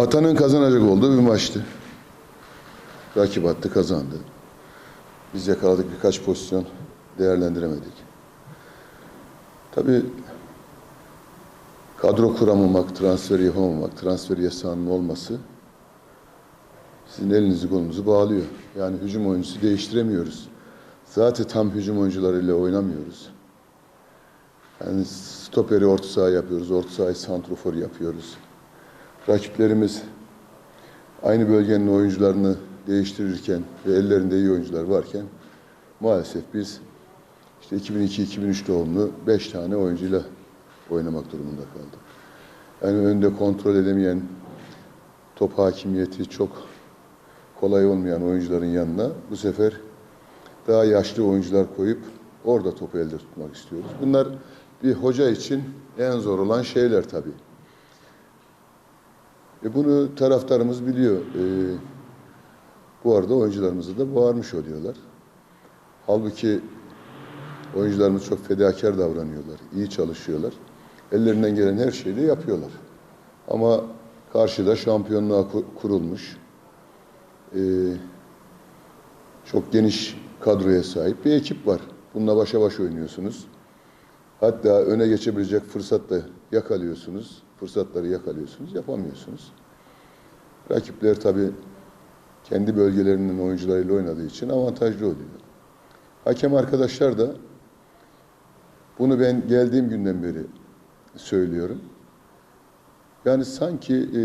Atanın kazanacak olduğu bir maçtı. Rakip attı, kazandı. Biz yakaladık birkaç pozisyon, değerlendiremedik. Tabii kadro kuramamak, transfer yapamamak, transfer yasağının olması sizin elinizi kolunuzu bağlıyor. Yani hücum oyuncusu değiştiremiyoruz. Zaten tam hücum oyuncularıyla oynamıyoruz. Yani stoperi orta saha yapıyoruz, orta sahayı santrofor yapıyoruz. Rakiplerimiz aynı bölgenin oyuncularını değiştirirken ve ellerinde iyi oyuncular varken maalesef biz işte 2002-2003 doğumlu 5 tane oyuncuyla oynamak durumunda kaldık. Yani önde kontrol edemeyen, top hakimiyeti çok kolay olmayan oyuncuların yanına bu sefer daha yaşlı oyuncular koyup orada topu elde tutmak istiyoruz. Bunlar bir hoca için en zor olan şeyler tabii. E bunu taraftarımız biliyor. E, bu arada oyuncularımızı da bağırmış oluyorlar. Halbuki oyuncularımız çok fedakar davranıyorlar, iyi çalışıyorlar. Ellerinden gelen her şeyi de yapıyorlar. Ama karşıda şampiyonluğa ku- kurulmuş, e, çok geniş kadroya sahip bir ekip var. Bununla başa baş oynuyorsunuz. Hatta öne geçebilecek fırsat yakalıyorsunuz. Fırsatları yakalıyorsunuz, yapamıyorsunuz. Rakipler tabii kendi bölgelerinin oyuncularıyla oynadığı için avantajlı oluyor. Hakem arkadaşlar da bunu ben geldiğim günden beri söylüyorum. Yani sanki e,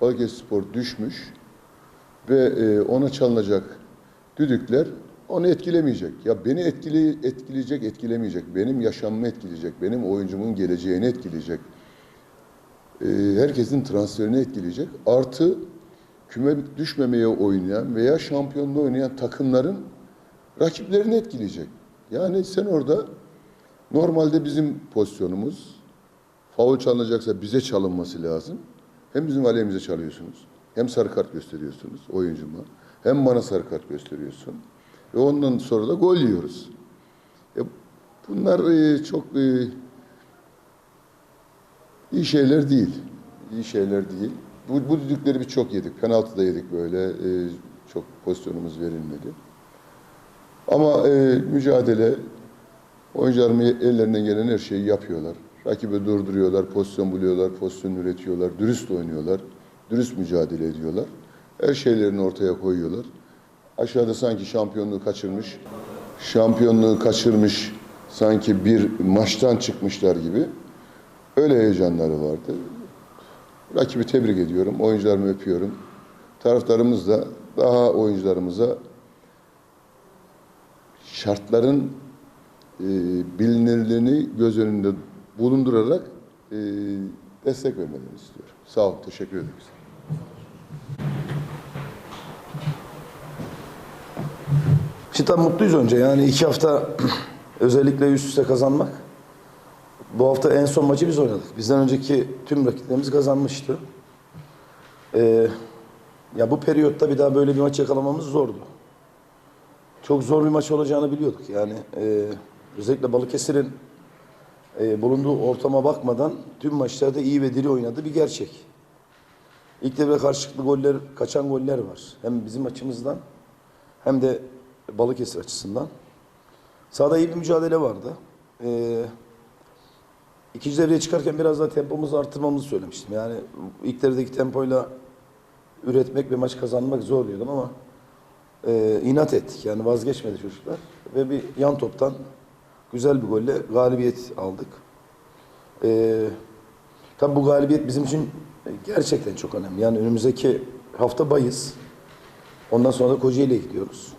Balıkesirspor düşmüş ve e, ona çalınacak düdükler onu etkilemeyecek. Ya beni etkili, etkileyecek, etkilemeyecek. Benim yaşamımı etkileyecek. Benim oyuncumun geleceğini etkileyecek. E, herkesin transferini etkileyecek. Artı küme düşmemeye oynayan veya şampiyonluğu oynayan takımların rakiplerini etkileyecek. Yani sen orada normalde bizim pozisyonumuz faul çalınacaksa bize çalınması lazım. Hem bizim aleyhimize çalıyorsunuz. Hem sarı kart gösteriyorsunuz oyuncuma. Hem bana sarı kart gösteriyorsun. Ve ondan sonra da gol yiyoruz. E, bunlar e, çok e, iyi şeyler değil. İyi şeyler değil. Bu, bu düdükleri biz çok yedik. Penaltı da yedik böyle. E, çok pozisyonumuz verilmedi. Ama e, mücadele oyuncularım ellerinden gelen her şeyi yapıyorlar. Rakibi durduruyorlar, pozisyon buluyorlar, pozisyon üretiyorlar, dürüst oynuyorlar, dürüst mücadele ediyorlar. Her şeylerini ortaya koyuyorlar. Aşağıda sanki şampiyonluğu kaçırmış, şampiyonluğu kaçırmış sanki bir maçtan çıkmışlar gibi öyle heyecanları vardı. Rakibi tebrik ediyorum, oyuncularımı öpüyorum. Taraftarımız da daha oyuncularımıza şartların e, bilinirliğini göz önünde bulundurarak e, destek vermelerini istiyorum. Sağ olun, teşekkür ederiz. Tabii mutluyuz önce. Yani iki hafta özellikle üst üste kazanmak. Bu hafta en son maçı biz oynadık. Bizden önceki tüm rakiplerimiz kazanmıştı. Ee, ya bu periyotta bir daha böyle bir maç yakalamamız zordu. Çok zor bir maç olacağını biliyorduk. Yani e, özellikle Balıkesir'in e, bulunduğu ortama bakmadan tüm maçlarda iyi ve diri oynadı bir gerçek. İlk devre karşılıklı goller, kaçan goller var. Hem bizim açımızdan hem de Balıkesir açısından. Sahada iyi bir mücadele vardı. Ee, ikinci devreye çıkarken biraz daha tempomuzu arttırmamızı söylemiştim. Yani ilk devredeki tempoyla üretmek ve maç kazanmak zor diyordum ama e, inat ettik. Yani vazgeçmedi çocuklar. Ve bir yan toptan güzel bir golle galibiyet aldık. Ee, tabii bu galibiyet bizim için gerçekten çok önemli. Yani önümüzdeki hafta bayız. Ondan sonra da Kocaeli'ye gidiyoruz.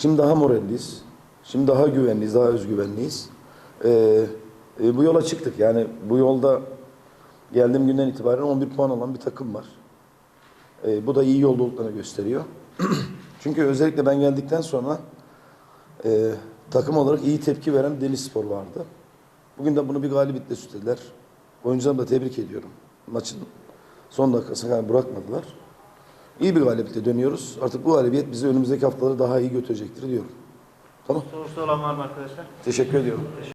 Şimdi daha moralliyiz. Şimdi daha güvenliyiz, daha özgüvenliyiz. Ee, e, bu yola çıktık. Yani bu yolda geldiğim günden itibaren 11 puan alan bir takım var. Ee, bu da iyi yolda olduklarını gösteriyor. Çünkü özellikle ben geldikten sonra e, takım olarak iyi tepki veren Deniz Spor vardı. Bugün de bunu bir galibiyetle süslediler. Oyuncularımı da tebrik ediyorum. Maçın son dakikasına kadar bırakmadılar. İyi bir galibiyetle dönüyoruz. Artık bu galibiyet bizi önümüzdeki haftaları daha iyi götürecektir diyorum. Tamam. Sorusu olan var mı arkadaşlar? Teşekkür ediyorum.